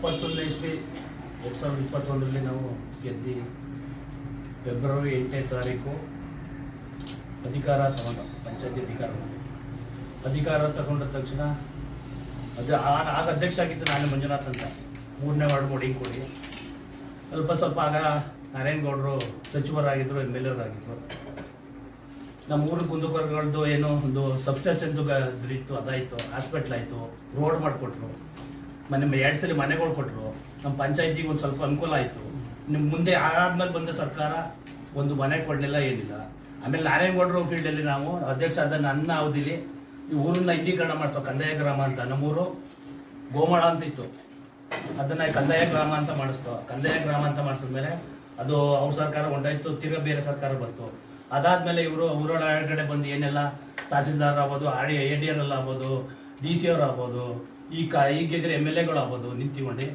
ಇಪ್ಪತ್ತೊಂದು ಇಸ್ವಿ, ಎರಡು ಸಾವಿರದ ಇಪ್ಪತ್ತೊಂದರಲ್ಲಿ ನಾವು ಗೆದ್ದು ಫೆಬ್ರವರಿ ಎಂಟನೇ ತಾರೀಕು ಅಧಿಕಾರ ತಗೊಂಡ, ಪಂಚಾಯತಿ ಅಧಿಕಾರ ಅಧಿಕಾರ ತಗೊಂಡ ತಕ್ಷಣ ಅದು ಆಗ ಅಧ್ಯಕ್ಷ ಆಗಿತ್ತು ನಾನು ಮಂಜುನಾಥ್ ಅಂತ. ಮೂರನೇ ವಾರ್ಡ್ ಕೊಡಿ ಕೊಡಿ. ಸ್ವಲ್ಪ ಸ್ವಲ್ಪ ಆಗ ನಾರಾಯಣಗೌಡರು ಸಚಿವರಾಗಿದ್ದರು ಎಂ ಎಲ್ ಎರಾಗಿದ್ದರು ನಮ್ಮ ಊರು ಕುಂದುಕೊರಗಳದ್ದು ಏನೋ ಒಂದು ಸಬ್ಸ್ಟೇಷನ್ದು ಇತ್ತು ಅದಾಯಿತು ಹಾಸ್ಪಿಟ್ಲ್ ಆಯಿತು ರೋಡ್ ಮಾಡಿಕೊಟ್ರು. ಮನೆ ಎರಡು ಸಲ ಮನೆಗಳು ಕೊಟ್ಟರು ನಮ್ಮ ಪಂಚಾಯತಿಗೆ ಒಂದು ಸ್ವಲ್ಪ ಅನುಕೂಲ ಆಯಿತು. ನಿಮ್ಮ ಮುಂದೆ ಆದ್ಮೇಲೆ ಬಂದ ಸರ್ಕಾರ ಒಂದು ಮನೆ ಕೊಡಲಿಲ್ಲ, ಏನಿಲ್ಲ. ಆಮೇಲೆ ನಾರಾಯಣಗೌಡರು ಫೀಲ್ಡಲ್ಲಿ ನಾವು ಅಧ್ಯಕ್ಷ ಆದ ನನ್ನ ಅವಧಿಲಿ ಈ ಊರನ್ನ ಇಂಡೀಕರಣ ಮಾಡಿಸೋ ಕಂದಾಯ ಗ್ರಾಮ ಅಂತ, ನಮ್ಮೂರು ಗೋಮಾಳ ಅಂತ ಇತ್ತು. ಅದನ್ನ ಕಂದಾಯ ಗ್ರಾಮ ಅಂತ ಮಾಡಿಸ್ತೋ. ಕಂದಾಯ ಗ್ರಾಮ ಅಂತ ಮಾಡಿಸಿದ್ಮೇಲೆ ಅದು ಅವ್ರ ಸರ್ಕಾರ ಹೊಂಟಾಯ್ತು ತಿರ್ಗಾ ಬೇರೆ ಸರ್ಕಾರ ಬಂತು. ಅದಾದಮೇಲೆ ಇವರು ಊರೊಳಗಡೆ ಬಂದು ಏನೆಲ್ಲ ತಹಸೀಲ್ದಾರ್ ಆಗ್ಬೋದು, R A D R L ಆಗ್ಬೋದು, ಡಿ ಸಿ ಅವ್ರು ಆಗ್ಬೋದು ಈ ಕ ಈಗಿದ್ರೆ ಎಂ ಎಲ್ ಎಗಳು ಆಗ್ಬೋದು ನಿಂತ್ಕೊಂಡು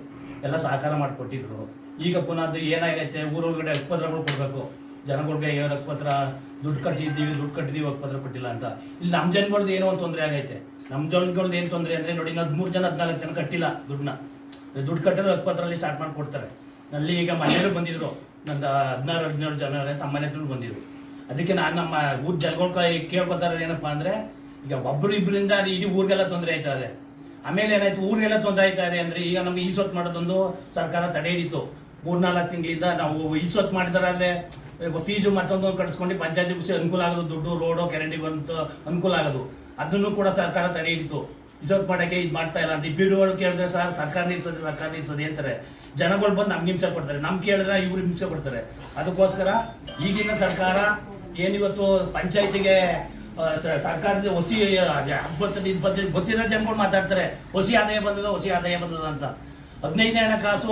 ಎಲ್ಲ ಸಹಕಾರ ಮಾಡಿಕೊಟ್ಟಿದ್ರು. ಈಗ ಪುನಃ ಅದು ಏನಾಗೈತೆ, ಊರೊಳಗಡೆ ಹಕ್ಕುಪತ್ರಗಳು ಕೊಡಬೇಕು. ಜನಗಳಿಗೆ ಹಕ್ಕುಪತ್ರ ದುಡ್ಡು ಕಟ್ಟಿದ್ದೀವಿ ದುಡ್ಡು ಕಟ್ಟಿದ್ದೀವಿ ಹಕ್ಕುಪತ್ರ ಕೊಟ್ಟಿಲ್ಲ ಅಂತ. ಇಲ್ಲಿ ನಮ್ಮ ಜನಗಳ್ದು ಏನೋ ಒಂದು ತೊಂದರೆ ಆಗೈತೆ. ನಮ್ಮ ಜನಗಳ್ದು ಏನು ತೊಂದರೆ ಅಂದರೆ, ನೋಡಿ ಹದಿಮೂರು ಜನ, ಹದಿನಾಲ್ಕು ಜನ ಕಟ್ಟಿಲ್ಲ ದುಡ್ಡನ್ನ. ದುಡ್ಡು ಕಟ್ಟಿದ್ರೆ ಹಕ್ಪತ್ರಲ್ಲಿ ಸ್ಟಾರ್ಟ್ ಮಾಡಿ ಅಲ್ಲಿ ಈಗ ಮನೆಯವರು ಬಂದಿದ್ರು. ನಂದು ಹದಿನಾರು, ಹದಿನೇಳು ಜನ ಹತ್ರ ಬಂದಿದ್ರು. ಅದಕ್ಕೆ ನಾನು ನಮ್ಮ ಊರು ಜನಗಳ ಕೈ ಕೇಳ್ಕೊತಾರೆ ಏನಪ್ಪಾ ಅಂದ್ರೆ, ಈಗ ಒಬ್ಬರು ಇಬ್ಬರಿಂದ ಇಡೀ ಊರಿಗೆಲ್ಲ ತೊಂದರೆ ಆಯ್ತದೆ ಆಮೇಲೆ ಏನಾಯ್ತು? ಊರೆಲ್ಲ ತೊಂದರೆ ಆಯ್ತಾ ಇದೆ ಅಂದ್ರೆ ಈಗ ನಮ್ಗೆ ಈಸೊತ್ತು ಮಾಡೋದೊಂದು ಸರ್ಕಾರ ತಡೆ ಹಿಡಿತು ಮೂರ್ನಾಲ್ಕು ತಿಂಗಳಿಂದ ನಾವು ಈಸೊತ್ತು ಮಾಡಿದಾರೆ ಫೀಸು ಮತ್ತೊಂದು ಕಟ್ಸ್ಕೊಂಡು ಪಂಚಾಯತಿ ಖುಷಿ ಅನುಕೂಲ ಆಗೋದು, ದುಡ್ಡು, ರೋಡು ಕೆರೆಂಟಿ ಬಂತು ಅನುಕೂಲ ಆಗೋದು. ಅದನ್ನು ಕೂಡ ಸರ್ಕಾರ ತಡೆ ಹಿಡಿತು ಇಸೊತ್ತು ಮಾಡೋಕ್ಕೆ ಇದು ಮಾಡ್ತಾ ಇಲ್ಲ ಅಂತ ಕೇಳಿದ್ರೆ ಸರ್, ಸರ್ಕಾರ ನಿಲ್ಸದೆ ಸರ್ಕಾರ ನಿಲ್ಸದೆ ಅಂತಾರೆ. ಜನಗಳು ಬಂದು ನಮ್ಗೆ ಹಿಂಸೆ ಕೊಡ್ತಾರೆ. ನಮ್ಗೆ ಕೇಳಿದ್ರೆ ಇವ್ರು ಹಿಂಸೆ ಕೊಡ್ತಾರೆ. ಅದಕ್ಕೋಸ್ಕರ ಈಗಿನ ಸರ್ಕಾರ ಏನಿವತ್ತು ಪಂಚಾಯತಿಗೆ ಸರ್ಕಾರದ ಹೊಸಿ ಹಬ್ಬತ್ತಲ್ಲಿ ಇಪ್ಪತ್ತೈದು ಗೊತ್ತಿರೋ ಜನಗಳು ಮಾತಾಡ್ತಾರೆ. ಹೊಸಿ ಆದಾಯ ಬಂದದ ಹೊಸಿ ಆದಾಯ ಬಂದದ ಅಂತ. ಹದಿನೈದನೇ ಹಣಕಾಸು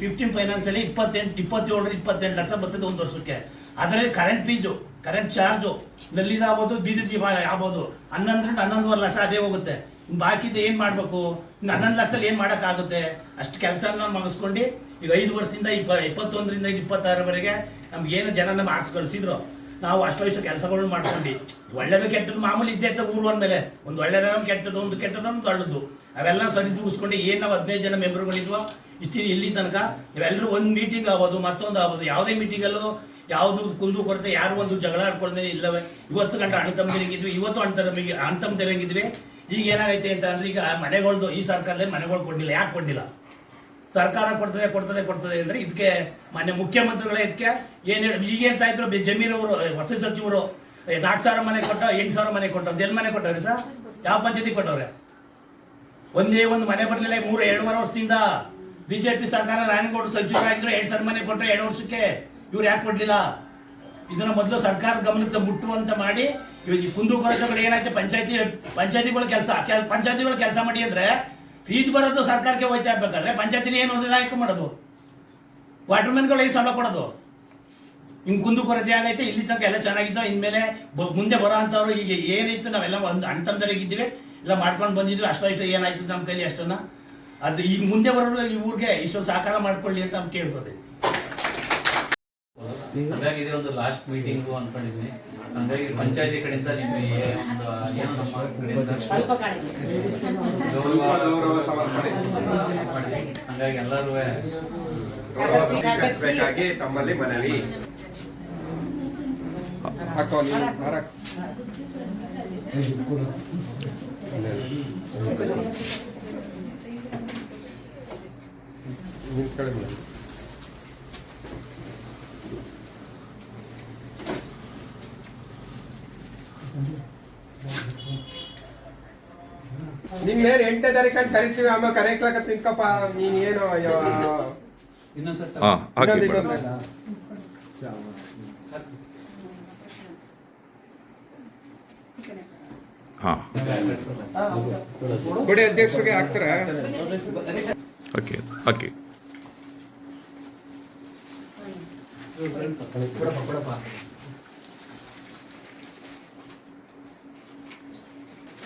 ಫಿಫ್ಟೀನ್ ಫೈನಾನ್ಸಲ್ಲಿ ಇಪ್ಪತ್ತೆಂಟು, ಇಪ್ಪತ್ತೇಳರಿಂದ ಇಪ್ಪತ್ತೆಂಟು ಲಕ್ಷ ಬರ್ತದೆ ಒಂದು ವರ್ಷಕ್ಕೆ. ಅದರಲ್ಲಿ ಕರೆಂಟ್ ಫೀಸು ಕರೆಂಟ್ ಚಾರ್ಜು ನಲ್ಲಿದ ಆಗ್ಬೋದು ಬೀದಿ ಆಗ್ಬೋದು. ಹನ್ನೊಂದರಿಂದ ಹನ್ನೊಂದುವರೆ ಲಕ್ಷ ಅದೇ ಹೋಗುತ್ತೆ. ಬಾಕಿದ್ದು ಏನು ಮಾಡಬೇಕು? ಇನ್ನು ಹನ್ನೊಂದು ಲಕ್ಷದಲ್ಲಿ ಏನು ಮಾಡೋಕ್ಕಾಗುತ್ತೆ? ಅಷ್ಟು ಕೆಲಸನ ಮುಗಿಸ್ಕೊಂಡು, ಈಗ ಐದು ವರ್ಷದಿಂದ ಇಪ್ಪ, ಇಪ್ಪತ್ತೊಂದರಿಂದ ಇಪ್ಪತ್ತಾರವರೆಗೆ ನಮ್ಗೆ ಏನು ಜನ ನಮ್ಮ ಆರ್ಸ್ ಕಳಿಸಿದ್ರು ನಾವು ಅಷ್ಟೋ ಇಷ್ಟು ಕೆಲಸಗಳನ್ನ ಮಾಡ್ಕೊಂಡು. ಒಳ್ಳೇದು ಕೆಟ್ಟದ್ದು ಮಾಮೂಲಿ ಇದ್ದೇ ಊರು ಅಂದಮೇಲೆ. ಒಂದು ಒಳ್ಳೇದ ಕೆಟ್ಟದ್ದು, ಒಂದು ಕೆಟ್ಟದ್ದು ಒಂದು ಅವೆಲ್ಲ ಸರಿ ತೂಗಿಸ್ಕೊಂಡು ಏನು ನಾವು ಹದಿನೈದು ಜನ ಮೆಂಬರ್ಗಳಿದ್ವೋ ಇಷ್ಟು ಇಲ್ಲಿ ತನಕ ಇವೆಲ್ಲರೂ ಒಂದು ಮೀಟಿಂಗ್ ಆಗೋದು, ಮತ್ತೊಂದು ಆಗೋದು. ಯಾವುದೇ ಮೀಟಿಂಗಲ್ಲೂ ಯಾವುದು ಕುಂದು ಕೊರತೆ, ಯಾರು ಒಂದು ಜಗಳ ಆಡ್ಕೊಳ್ದೇ ಇಲ್ಲವೇ. ಇವತ್ತು ಗಂಟೆ ಅಣ್ಣ ತಮ್ಮದಿರಂಗಿದ್ವಿ ಇವತ್ತು ಅಣ್ಣ ತಮ್ಮದಿಗೆ ಅಣ್ಣ ಈಗ ಏನಾಗೈತೆ ಅಂತ ಅಂದ್ರೆ, ಈಗ ಮನೆಗಳ್ದು ಈ ಸರ್ಕಾರದಲ್ಲಿ ಮನೆಗಳು ಕೊಡಲಿಲ್ಲ ಯಾಕೆ ಕೊಡಲಿಲ್ಲ ಸರ್ಕಾರ ಕೊಡ್ತದೆ ಕೊಡ್ತದೆ ಕೊಡ್ತದೆ ಅಂದ್ರೆ ಇದಕ್ಕೆ ಮಾನ್ಯ ಮುಖ್ಯಮಂತ್ರಿಗಳೇ ಇದಕ್ಕೆ ಏನು ಹೇಳಿ ಈಗ ಹೇಳ್ತಾ ಇದ್ರು ಜಮೀನವರು ವಸತಿ ಸಚಿವರು ನಾಲ್ಕು ಸಾವಿರ ಮನೆ ಕೊಟ್ಟ, ಎಂಟು ಸಾವಿರ ಮನೆ ಕೊಟ್ಟ ಎಲ್ಲಿ ಮನೆ ಕೊಟ್ಟವ್ರಿ ಸರ್? ಯಾವ ಪಂಚಾಯತಿ ಕೊಟ್ಟವ್ರೆ? ಒಂದೇ ಒಂದು ಮನೆ ಬರಲಿಲ್ಲ, ಮೂರು, ಎರಡೂವರೆ ವರ್ಷದಿಂದ ಬಿಜೆಪಿ ಸರ್ಕಾರ ರಾಯಣಗೌಡ ಸಚಿವರಾಗಿದ್ರು ಎರಡು ಸಾವಿರ ಮನೆ ಕೊಟ್ಟರು ಎರಡು ವರ್ಷಕ್ಕೆ ಇವ್ರು ಯಾಕೆ ಕೊಡಲಿಲ್ಲ? ಇದನ್ನ ಮೊದಲು ಸರ್ಕಾರದ ಗಮನಕ್ಕೆ ಮುಟ್ಟುವಂತ ಮಾಡಿ, ಇವಾಗ ಕುಂದು ಕೊರತೆಗಳು ಏನಾಯ್ತು? ಪಂಚಾಯತಿ, ಪಂಚಾಯತಿಗಳ ಕೆಲಸ ಪಂಚಾಯತಿಗಳ ಕೆಲಸ ಮಾಡಿ ಅಂದ್ರೆ ಫೀಸ್ ಬರೋದು ಸರ್ಕಾರಕ್ಕೆ ಹೋಯ್ತಾ ಇರ್ಬೇಕಾದ್ರೆ ಪಂಚಾಯತಿಲಿ ಏನು ನಾಯಕ ಮಾಡೋದು? ವಾಟರ್ಮನ್ಗಳು ಏನು ಸಂಬಳ ಕೊಡೋದು? ಹಿಂಗೆ ಕುಂದು ಕೊರತೆ ಆಗೈತೆ, ಇಲ್ಲಿ ತನಕ ಎಲ್ಲ ಚೆನ್ನಾಗಿದ್ದು ಇನ್ಮೇಲೆ ಮುಂದೆ ಬರೋ ಅಂಥವ್ರು ಈಗ ಏನಾಯ್ತು ನಾವೆಲ್ಲ ಒಂದು ಅಣ್ತಂದರಿಗಿದ್ದೀವಿ ಎಲ್ಲ ಮಾಡ್ಕೊಂಡು ಬಂದಿದ್ವಿ. ಅಷ್ಟೋ ಇಷ್ಟು ಏನಾಯ್ತು ನಮ್ಮ ಕೈಲಿ ಅಷ್ಟನ್ನು ಅದು ಈಗ ಮುಂದೆ ಬರೋರು ಈ ಊರಿಗೆ ಇಷ್ಟೊಂದು ಸಹಕಾರ ಮಾಡ್ಕೊಳ್ಳಿ ಅಂತ ನಮ್ಗೆ ಕೇಳ್ತದೆ. ಹಾಗಾಗಿ ಇದೊಂದು ಒಂದು ಲಾಸ್ಟ್ ಮೀಟಿಂಗು ಅನ್ಕೊಂಡಿದ್ವಿ ಹಂಗಾಗಿ ಪಂಚಾಯತಿ ಕಡೆಯಿಂದ ನಿಮಗೆ ಒಂದು ನಮ್ಮ ಎಲ್ಲರೂ ತಮ್ಮಲ್ಲಿ ಮನವಿ. ನಿಂತ್ಕೊಳ್ಳಿ ನಿನ್ನೇನು ಎಂಟನೇ ತಾರೀಕು ಅಂತ ಕರಿತೀವಿ ಅಮ್ಮ ಕರೆಕ್ಟ್ ತಿನ್ಕಪ್ಪ ನೀನ್ ಏನು ಅಯ್ಯೋ. ಇನ್ನೊಂದ್ಸರ್ತಿ ಹಾ ಹಾಕಿ ಇನ್ನೊಂದು ಮೇಡಮ್. ಇನ್ನೊಂದು. ಹಾ. ಕೊಡಿ ಅಧ್ಯಕ್ಷರಿಗೆ ಹಾಕ್ತಾರ. ಹಾಕಿ ಹಾಕಿ.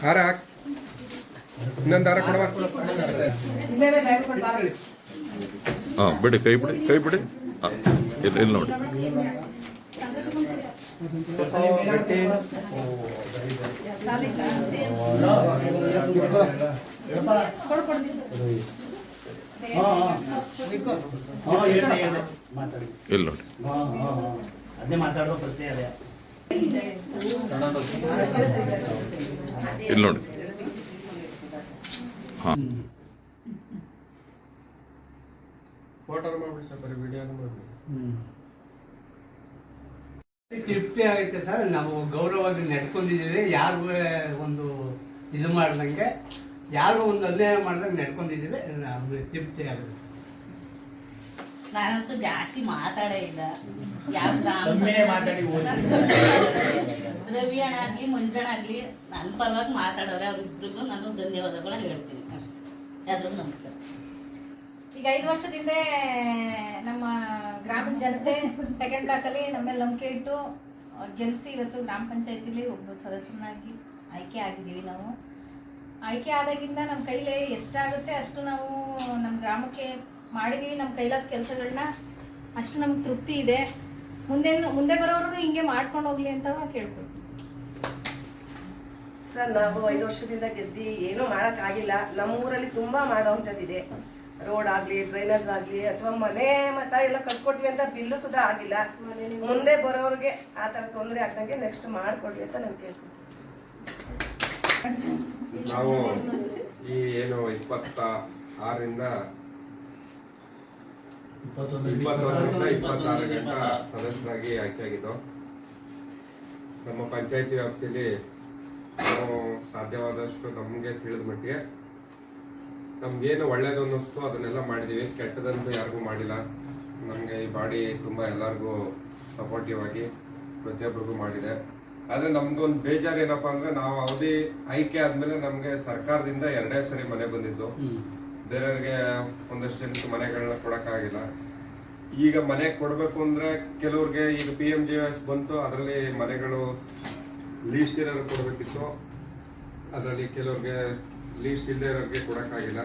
ಹಾರ ಹಾಕ್. ಇನ್ನೊಂದು ಹಾರ ಕೊಡವ ಹಾಂ, ಬಿಡಿ, ಕೈ ಬಿಡಿ ಕೈ ಬಿಡಿ. ಇಲ್ಲ ಇಲ್ಲಿ ಇಲ್ಲಿ ನೋಡಿ. ಇಲ್ಲಿ ನೋಡಿ. ಇಲ್ಲಿ ನೋಡಿ. ಹಾಂ. ಫೋಟೋ ಮಾಡ್ಬಿಡಿ ಸರ್ ಬರೀ ವಿಡಿಯೋನು ಮಾಡಿ ಹ್ಞೂ ತೃಪ್ತಿ ಆಗೈತೆ ಸರ್ ನಾವು ಗೌರವವಾಗಿ ನಡ್ಕೊಂಡಿದ್ದೀವಿ. ಯಾರಿಗೂ ಒಂದು ಇದು ಮಾಡ್ದಂಗೆ ಯಾರು ಒಂದು ಅನ್ಯಾಯ ಮಾಡ್ದಂಗೆ ನಡ್ಕೊಂಡಿದ್ದೀವಿ. ತೃಪ್ತಿ ಆಗುತ್ತೆ ಸರ್. ನಾನಂತೂ ಜಾಸ್ತಿ ಮಾತಾಡೇ ಇಲ್ಲ. ಯಾವ ರವಿ ಅಣ್ಣ ಆಗ್ಲಿ ಮಂಜಣ್ಣ ಆಗ್ಲಿ ನನ್ನ ಪರವಾಗಿ ಮಾತಾಡೋರೆ ಅವ್ರಿಬ್ರಿಗೂ ನಾನು ಧನ್ಯವಾದಗಳು ಹೇಳ್ತೀನಿ. ಎಲ್ಲರೂ ನಮಸ್ಕಾರ. ಈಗ ಐದು ವರ್ಷದಿಂದ ನಮ್ಮ ಗ್ರಾಮದ ಜನತೆ ಸೆಕೆಂಡ್ ಬ್ಲಾಕ್ ಅಲ್ಲಿ ನಮ್ಮೇಲೆ ನಂಬಿಕೆ ಇಟ್ಟು ಗೆಲ್ಸಿ ಇವತ್ತು ಗ್ರಾಮ ಪಂಚಾಯತಿಲಿ ಒಬ್ಬ ಸದಸ್ಯನಾಗಿ ಆಯ್ಕೆ ಆಗಿದ್ದೀವಿ ನಾವು. ಆಯ್ಕೆ ಆದಾಗಿಂದ ನಮ್ಮ ಕೈಲಿ ಎಷ್ಟಾಗುತ್ತೆ ಅಷ್ಟು ನಾವು ನಮ್ಮ ಗ್ರಾಮಕ್ಕೆ ಮಾಡಿದೀವಿ ನಮ್ಮ ಕೈಲಾದ ಕೆಲಸಗಳನ್ನ ಅಷ್ಟು ನಮ್ಗೆ ತೃಪ್ತಿ ಇದೆ. ಮುಂದೆ ಮುಂದೆ ಬರೋರು ಹಿಂಗೆ ಮಾಡ್ಕೊಂಡು ಹೋಗ್ಲಿ ಅಂತ ಕೇಳ್ಕೊಳ್ತೀನಿ ಸರ್ ನಾವು ಐದು ವರ್ಷದಿಂದ ಗೆದ್ದಿ ಏನೂ ಮಾಡೋಕ್ಕಾಗಿಲ್ಲ ನಮ್ಮ ಊರಲ್ಲಿ ತುಂಬಾ ಮಾಡೋವಂಥದ್ದಿದೆ ರೋಡ್ ಆಗ್ಲಿ ಡ್ರೈನೇಜ್ ಆಗ್ಲಿ ಅಥವಾ ಮನೆ ಮಠ ಎಲ್ಲ ಕಟ್ಕೊಡ್ತೀವಿ ಅಂತ ಬಿಲ್ಲು ಸುಧಾ ಆಗಿಲ್ಲ. ಮುಂದೆ ಬರೋರಿಗೆ ಆ ಥರ ತೊಂದರೆ ಆಗ್ದಂಗೆ ನೆಕ್ಸ್ಟ್ ಮಾಡಿಕೊಡ್ಲಿ ಅಂತ ನಾನು ಕೇಳ್ತೀನಿ ನಾವು ಈ ಏನು ಇಪ್ಪತ್ತ ಆರರಿಂದ ಇಪ್ಪತ್ತೊಂದರಿಂದ ಇಪ್ಪತ್ತಾರು ಗಂಟ ಸದಸ್ಯರಾಗಿ ಆಯ್ಕೆಯಾಗಿದ್ದು ನಮ್ಮ ಪಂಚಾಯತಿ ವ್ಯಾಪ್ತಿಯಲ್ಲಿ ನಾವು ಸಾಧ್ಯವಾದಷ್ಟು ನಮಗೆ ತಿಳಿದ ಮಟ್ಟಿಗೆ ನಮ್ಗೇನು ಒಳ್ಳೇದು ಅನ್ನಿಸ್ತು ಅದನ್ನೆಲ್ಲ ಮಾಡಿದೀವಿ. ಕೆಟ್ಟದಂತೂ ಯಾರಿಗೂ ಮಾಡಿಲ್ಲ. ನಮಗೆ ಈ ಬಾಡಿ ತುಂಬ ಎಲ್ಲರಿಗೂ ಸಪೋರ್ಟಿವ್ ಆಗಿ ಪ್ರತಿಯೊಬ್ಬರಿಗೂ ಮಾಡಿದೆ. ಆದರೆ ನಮ್ದು ಒಂದು ಬೇಜಾರು ಏನಪ್ಪ ಅಂದ್ರೆ ನಾವು ಅವಧಿ ಆಯ್ಕೆ ಆದ್ಮೇಲೆ ನಮಗೆ ಸರ್ಕಾರದಿಂದ ಎರಡೇ ಸರಿ ಮನೆ ಬಂದಿದ್ದು. ಬೇರೆಯವ್ರಿಗೆ ಒಂದಷ್ಟು ಜನಕ್ಕೆ ಮನೆಗಳನ್ನ ಕೊಡೋಕ್ಕಾಗಿಲ್ಲ. ಈಗ ಮನೆ ಕೊಡಬೇಕು ಅಂದರೆ ಕೆಲವ್ರಿಗೆ ಈಗ ಪಿ ಎಂ ಜಿ ಎಸ್ ಬಂತು, ಅದರಲ್ಲಿ ಮನೆಗಳು ಲೀಸ್ಟ್ ಇರೋರು ಕೊಡಬೇಕಿತ್ತು, ಅದರಲ್ಲಿ ಕೆಲವ್ರಿಗೆ ಲೀಸ್ಟ್ ಇಲ್ಲದೆ ಇರೋರಿಗೆ ಕೊಡೋಕ್ಕಾಗಿಲ್ಲ.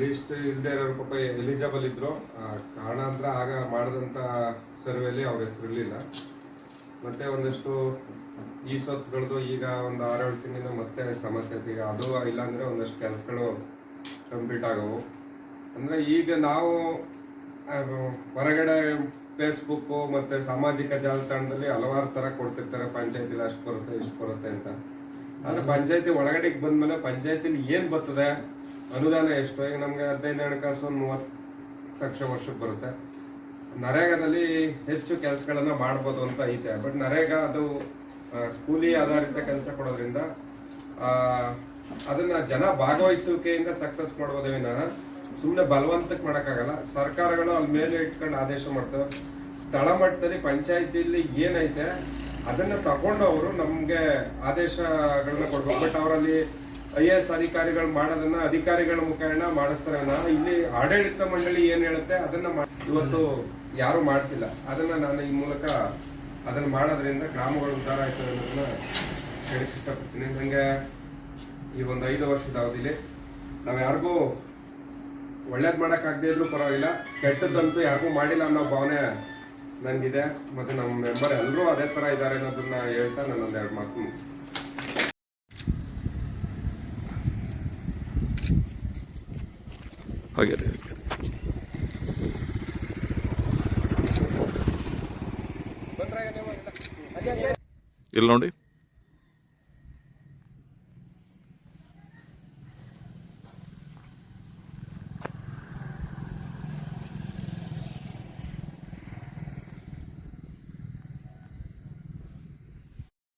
ಲೀಸ್ಟ್ ಇಲ್ಲದೆ ಇರೋರು ಪಾಪ ಎಲಿಜಿಬಲ್ ಇದ್ದರು ಕಾರಣ ಕಾರಣಾಂತರ ಆಗ ಮಾಡಿದಂಥ ಸರ್ವೇಲಿ ಅವ್ರ ಹೆಸರು ಇರಲಿಲ್ಲ ಮತ್ತೆ ಒಂದಷ್ಟು ಈ ಸೊತ್ತುಗಳದ್ದು ಈಗ ಒಂದು ಆರೇಳು ತಿಂಗಳಿಂದ ಮತ್ತೆ ಸಮಸ್ಯೆ ಐತೆ. ಈಗ ಅದು ಇಲ್ಲಾಂದರೆ ಒಂದಷ್ಟು ಕೆಲಸಗಳು ಕಂಪ್ಲೀಟ್ ಆಗವು ಅಂದರೆ ಈಗ ನಾವು ಹೊರಗಡೆ ಫೇಸ್ಬುಕ್ ಮತ್ತು ಸಾಮಾಜಿಕ ಜಾಲತಾಣದಲ್ಲಿ ಹಲವಾರು ಥರ ಕೊಡ್ತಿರ್ತಾರೆ. ಪಂಚಾಯತಿಲಿ ಅಷ್ಟು ಬರುತ್ತೆ ಇಷ್ಟು ಬರುತ್ತೆ ಅಂತ. ಆದರೆ ಪಂಚಾಯತಿ ಒಳಗಡೆಗೆ ಬಂದಮೇಲೆ ಪಂಚಾಯತಿಲಿ ಏನು ಬರ್ತದೆ? ಅನುದಾನ ಎಷ್ಟು? ಈಗ ನಮಗೆ ಹದಿನೈದು ಹಣಕಾಸು ಒಂದು ಮೂವತ್ತು ಲಕ್ಷ ವರ್ಷಕ್ಕೆ ಬರುತ್ತೆ. ನರೇಗಾದಲ್ಲಿ ಹೆಚ್ಚು ಕೆಲಸಗಳನ್ನು ಮಾಡ್ಬೋದು ಅಂತ ಐತೆ. ಬಟ್ ನರೇಗಾ ಅದು ಕೂಲಿ ಆಧಾರಿತ ಕೆಲಸ ಕೊಡೋದ್ರಿಂದ ಆ, ಅದನ್ನ ಜನ ಭಾಗವಹಿಸುವಿಕೆಯಿಂದ ಸಕ್ಸಸ್ ಮಾಡೋದೇ ವಿನಃ ಸುಮ್ಮನೆ ಬಲವಂತಕ್ಕೆ ಮಾಡೋಕ್ಕಾಗಲ್ಲ. ಸರ್ಕಾರಗಳು ಅಲ್ಲಿ ಮೇಲೆ ಇಟ್ಕೊಂಡು ಆದೇಶ ಮಾಡ್ತವೆ. ಸ್ಥಳ ಮಟ್ಟದಲ್ಲಿ, ಪಂಚಾಯತಿಯಲ್ಲಿ ಏನೈತೆ, ಅದನ್ನು ತಗೊಂಡು ಅವರು ನಮಗೆ ಆದೇಶಗಳನ್ನ ಕೊಡ್ಬೇಕು. ಬಟ್ ಅವರಲ್ಲಿ ಐ ಎ ಎಸ್ ಅಧಿಕಾರಿಗಳು ಮಾಡೋದನ್ನ ಅಧಿಕಾರಿಗಳ ಮುಖೇನ ಮಾಡಿಸ್ತಾರೆ ಇಲ್ಲಿ ಆಡಳಿತ ಮಂಡಳಿ ಏನು ಹೇಳುತ್ತೆ, ಅದನ್ನ ಇವತ್ತು ಯಾರು ಮಾಡ್ತಿಲ್ಲ. ಅದನ್ನ ನಾನು ಈ ಮೂಲಕ ಅದನ್ನ ಮಾಡೋದ್ರಿಂದ ಗ್ರಾಮಗಳು ಉದ್ಧಾರ ಆಯ್ತದೆ ಅನ್ನೋದನ್ನ ಹೇಳಕ್ ಇಷ್ಟಪಡ್ತೀನಿ. ನಂಗೆ ಈ ಒಂದು ಐದು ವರ್ಷದ ಅವಧಿಲಿ ನಾವು ಯಾರಿಗೂ ಒಳ್ಳೇದು ಮಾಡಕ್ ಇದ್ರೂ ಇದ್ರು ಪರವಾಗಿಲ್ಲ ಕೆಟ್ಟದ್ದಂತೂ ಯಾರಿಗೂ ಮಾಡಿಲ್ಲ ಅನ್ನೋ ಭಾವನೆ ನನಗಿದೆ ಮತ್ತು ನಮ್ಮ ಮೆಂಬರ್ ಎಲ್ಲರೂ ಅದೇ ಥರ ಇದ್ದಾರೆ ಅನ್ನೋದನ್ನ ಹೇಳ್ತಾ ನಾನು ಎರಡು ಮಾತು ಹಾಗೆ ರೀ ಹಾಗೆ ಇಲ್ಲಿ ನೋಡಿ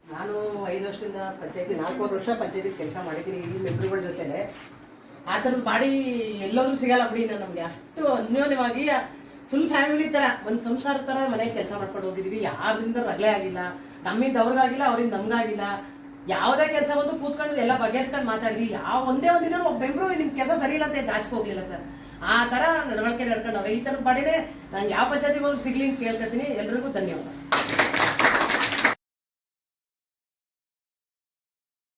ನಾನು ಐದು ವರ್ಷದಿಂದ ಪಂಚಾಯತಿ ನಾಲ್ಕೂವರೆ ವರ್ಷ ಪಂಚಾಯತಿ ಕೆಲಸ ಮಾಡಿದ್ದೀನಿ ಈ ಮೆಂಬರ್ಗಳ ಜೊತೆಲೆ ಆ ಥರದ ಬಾಡಿ ಎಲ್ಲೋದ್ರೂ ಸಿಗಲ್ಲ ಬಿಡಿ, ನಾನು ನಮಗೆ ಅಷ್ಟು ಅನ್ಯೋನ್ಯವಾಗಿ ಫುಲ್ ಫ್ಯಾಮಿಲಿ ಥರ ಒಂದು ಸಂಸಾರ ಥರ ಮನೆಗೆ ಕೆಲಸ ಮಾಡ್ಕೊಂಡು ಹೋಗಿದ್ದೀವಿ ಯಾರಿಂದ ರಗಳೆ ಆಗಿಲ್ಲ, ನಮ್ಮಿಂದ ಅವ್ರಿಗಾಗಿಲ್ಲ, ಅವ್ರಿಂದ ನಮಗಾಗಿಲ್ಲ. ಯಾವುದೇ ಕೆಲಸ ಬಂದು ಕೂತ್ಕೊಂಡು ಎಲ್ಲ ಬಗೆಹರಿಸ್ಕೊಂಡು ಮಾತಾಡಿದ್ವಿ ಯಾವ ಒಂದೇ ಒಂದು ದಿನ ಒಬ್ಬ ಬೆಂಬರು ನಿಮ್ಮ ಕೆಲಸ ಸರಿ ಇಲ್ಲ ಅಂತ ಜಾಸ್ತಿ ಹೋಗ್ಲಿಲ್ಲ ಸರ್. ಆ ಥರ ನಡವಳಿಕೆ ನಡ್ಕೊಂಡವ್ರೆ. ಈ ಥರದ ಬಾಡಿನೇ ನಾನು ಯಾವ ಪಂಚಾಯತಿಗೆ ಹೋದ್ರು ಸಿಗ್ಲಿ ಅಂತ ಕೇಳ್ಕೊತೀನಿ. ಎಲ್ರಿಗೂ ಧನ್ಯವಾದ.